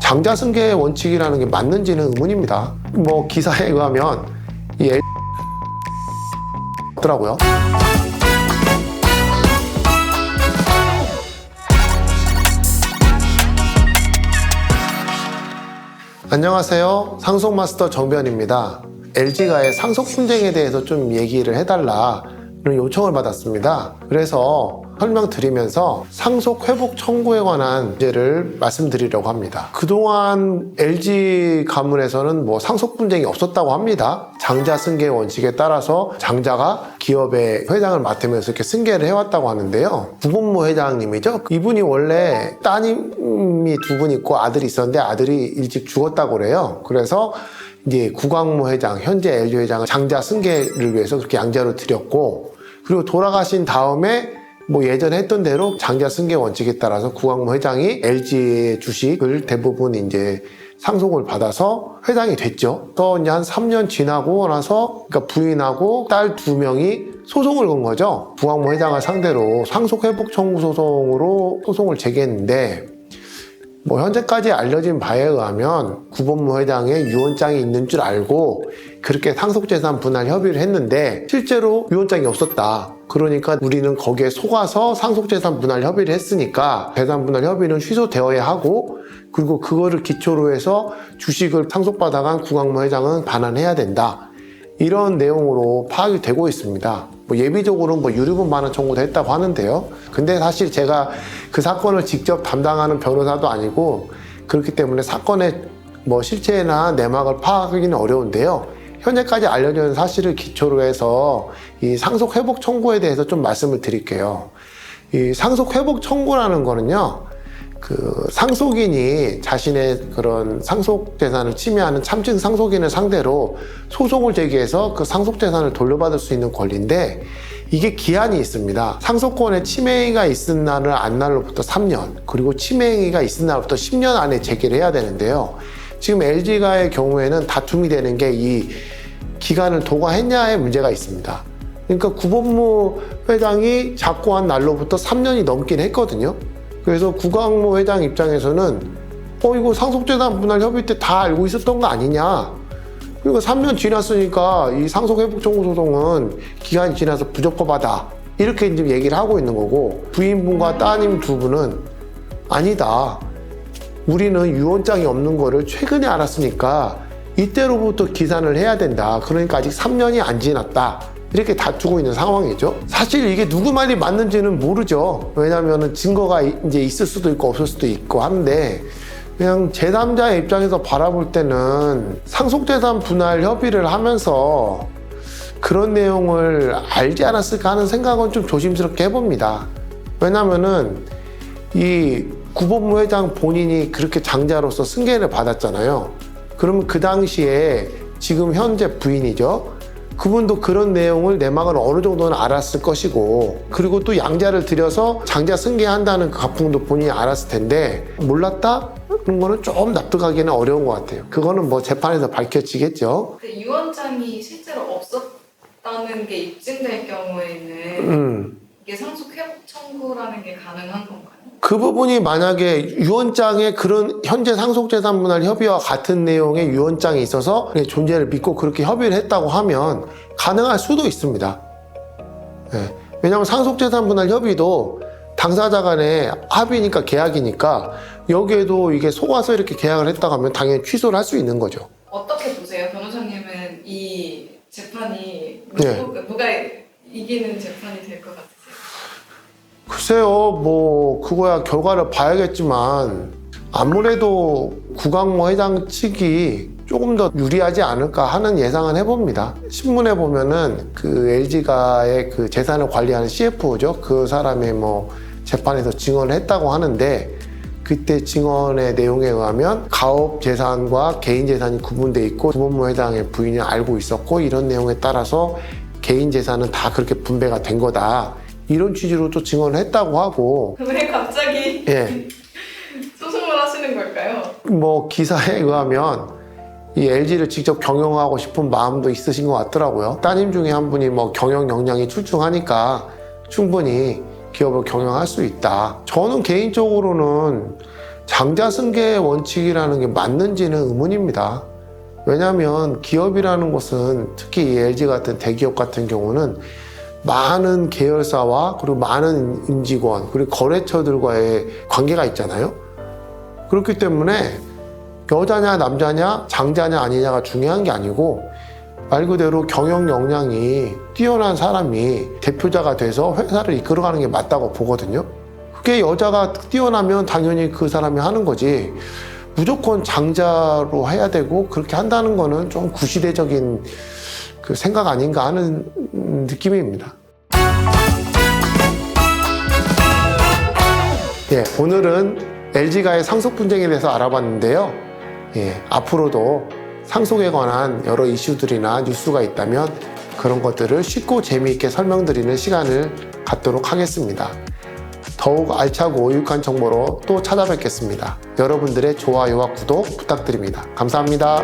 장자 승계 원칙이라는 게 맞는지는 의문입니다. 뭐 기사에 의하면 이 L 더라고요. 안녕하세요. 상속 마스터 정변입니다. LG가의 상속 분쟁에 대해서 좀 얘기를 해달라 요청을 받았습니다. 그래서 설명드리면서 상속 회복 청구에 관한 문제를 말씀드리려고 합니다. 그동안 LG 가문에서는 뭐 상속 분쟁이 없었다고 합니다. 장자 승계 원칙에 따라서 장자가 기업의 회장을 맡으면서 이렇게 승계를 해왔다고 하는데요. 구본모 회장님이죠. 이분이 원래 따님이 두 분 있고 아들이 있었는데 아들이 일찍 죽었다고 그래요. 그래서 이제 구광모 회장, 현재 LG 회장은 장자 승계를 위해서 그렇게 양자로 드렸고, 그리고 돌아가신 다음에 뭐 예전에 했던 대로 장자 승계 원칙에 따라서 구광모 회장이 LG의 주식을 대부분 이제 상속을 받아서 회장이 됐죠. 또 이제 한 3년 지나고 나서 그러니까 부인하고 딸 두 명이 소송을 건 거죠. 구광모 회장을 상대로 상속 회복 청구 소송으로 소송을 제기했는데 뭐 현재까지 알려진 바에 의하면 구본모 회장의 유언장이 있는 줄 알고 그렇게 상속재산 분할 협의를 했는데 실제로 유언장이 없었다. 그러니까 우리는 거기에 속아서 상속재산 분할 협의를 했으니까 재산 분할 협의는 취소되어야 하고 그리고 그거를 기초로 해서 주식을 상속받아간 구광모 회장은 반환해야 된다. 이런 내용으로 파악이 되고 있습니다. 뭐 예비적으로는 뭐 유류분 반환 청구도 했다고 하는데요. 근데 사실 제가 그 사건을 직접 담당하는 변호사도 아니고 그렇기 때문에 사건의 뭐 실체나 내막을 파악하기는 어려운데요. 현재까지 있는 사실을 기초로 해서 이 상속 회복 청구에 대해서 좀 말씀을 드릴게요. 이 상속 회복 청구라는 거는요. 그 상속인이 자신의 그런 상속 재산을 침해하는 참증 상속인을 상대로 소송을 제기해서 그 상속 재산을 돌려받을 수 있는 권리인데 이게 기한이 있습니다. 상속권의 침해가 있은 날을 안 날로부터 3년, 그리고 침해가 있은 날부터 10년 안에 제기를 해야 되는데요. 지금 LG가의 경우에는 다툼이 되는 게 이 기간을 도과했냐의 문제가 있습니다. 그러니까 구본무 회장이 작고한 날로부터 3년이 넘긴 했거든요. 그래서 구광모 회장 입장에서는 어 이거 상속재산 분할 협의 때 다 알고 있었던 거 아니냐 그리고 3년 지났으니까 이 상속회복 청구 소송은 기간이 지나서 부적법하다 이렇게 이제 얘기를 하고 있는 거고 부인분과 따님 두 분은 아니다 우리는 유언장이 없는 거를 최근에 알았으니까 이때로부터 기산을 해야 된다 그러니까 아직 3년이 안 지났다 이렇게 다투고 있는 상황이죠. 사실 이게 누구 말이 맞는지는 모르죠. 왜냐하면 증거가 이제 있을 수도 있고 없을 수도 있고 한데 그냥 제3자의 입장에서 바라볼 때는 상속재산 분할 협의를 하면서 그런 내용을 알지 않았을까 하는 생각은 좀 조심스럽게 해봅니다. 왜냐면은 이 구본무 회장 본인이 그렇게 장자로서 승계를 받았잖아요. 그러면 그 당시에 지금 현재 부인이죠. 그분도 그런 내용을 내막을 어느 정도는 알았을 것이고 그리고 또 양자를 들여서 장자 승계한다는 그 가풍도 본인이 알았을 텐데 몰랐다? 그런 거는 좀 납득하기는 어려운 것 같아요. 그거는 뭐 재판에서 밝혀지겠죠. 그 유언장이 실제로 없었다는 게 입증될 경우에는 음. 이게 상속 회복 청구라는 게 가능한 건가요? 그 부분이 만약에 유언장에 그런 현재 상속재산 분할 협의와 같은 내용의 유언장이 있어서 존재를 믿고 그렇게 협의를 했다고 하면 가능할 수도 있습니다. 예. 왜냐하면 상속재산 분할 협의도 당사자 간의 합의니까 계약이니까 여기에도 이게 속아서 이렇게 계약을 했다고 하면 당연히 취소를 할 수 있는 거죠. 어떻게 보세요? 변호사님은 이 재판이 네. 누가 이기는 재판이 될 것 같으세요? 글쎄요, 뭐, 그거야 결과를 봐야겠지만, 아무래도 구강모 회장 측이 조금 더 유리하지 않을까 하는 예상은 해봅니다. 신문에 보면은 그 LG가의 그 재산을 관리하는 CFO죠. 그 사람이 뭐 재판에서 증언을 했다고 하는데, 그때 증언의 내용에 의하면 가업 재산과 개인 재산이 구분돼 있고 구본모 회장의 부인이 알고 있었고 이런 내용에 따라서 개인 재산은 다 그렇게 분배가 된 거다. 이런 취지로 또 증언을 했다고 하고 왜 갑자기 예. 소송을 하시는 걸까요? 뭐 기사에 의하면 이 LG를 직접 경영하고 싶은 마음도 있으신 것 같더라고요. 따님 중에 한 분이 뭐 경영 역량이 출중하니까 충분히 기업을 경영할 수 있다. 저는 개인적으로는 장자승계 원칙이라는 게 맞는지는 의문입니다. 왜냐하면 기업이라는 곳은 특히 이 LG 같은 대기업 같은 경우는 많은 계열사와 그리고 많은 임직원 그리고 거래처들과의 관계가 있잖아요. 그렇기 때문에 여자냐 남자냐 장자냐 아니냐가 중요한 게 아니고 말 그대로 경영 역량이 뛰어난 사람이 대표자가 돼서 회사를 이끌어가는 게 맞다고 보거든요. 그게 여자가 뛰어나면 당연히 그 사람이 하는 거지. 무조건 장자로 해야 되고 그렇게 한다는 거는 좀 구시대적인 그 생각 아닌가 하는 느낌입니다. 예, 오늘은 LG가의 상속 분쟁에 대해서 알아봤는데요. 예, 앞으로도 상속에 관한 여러 이슈들이나 뉴스가 있다면 그런 것들을 쉽고 재미있게 설명드리는 시간을 갖도록 하겠습니다. 더욱 알차고 유익한 정보로 또 찾아뵙겠습니다. 여러분들의 좋아요와 구독 부탁드립니다. 감사합니다.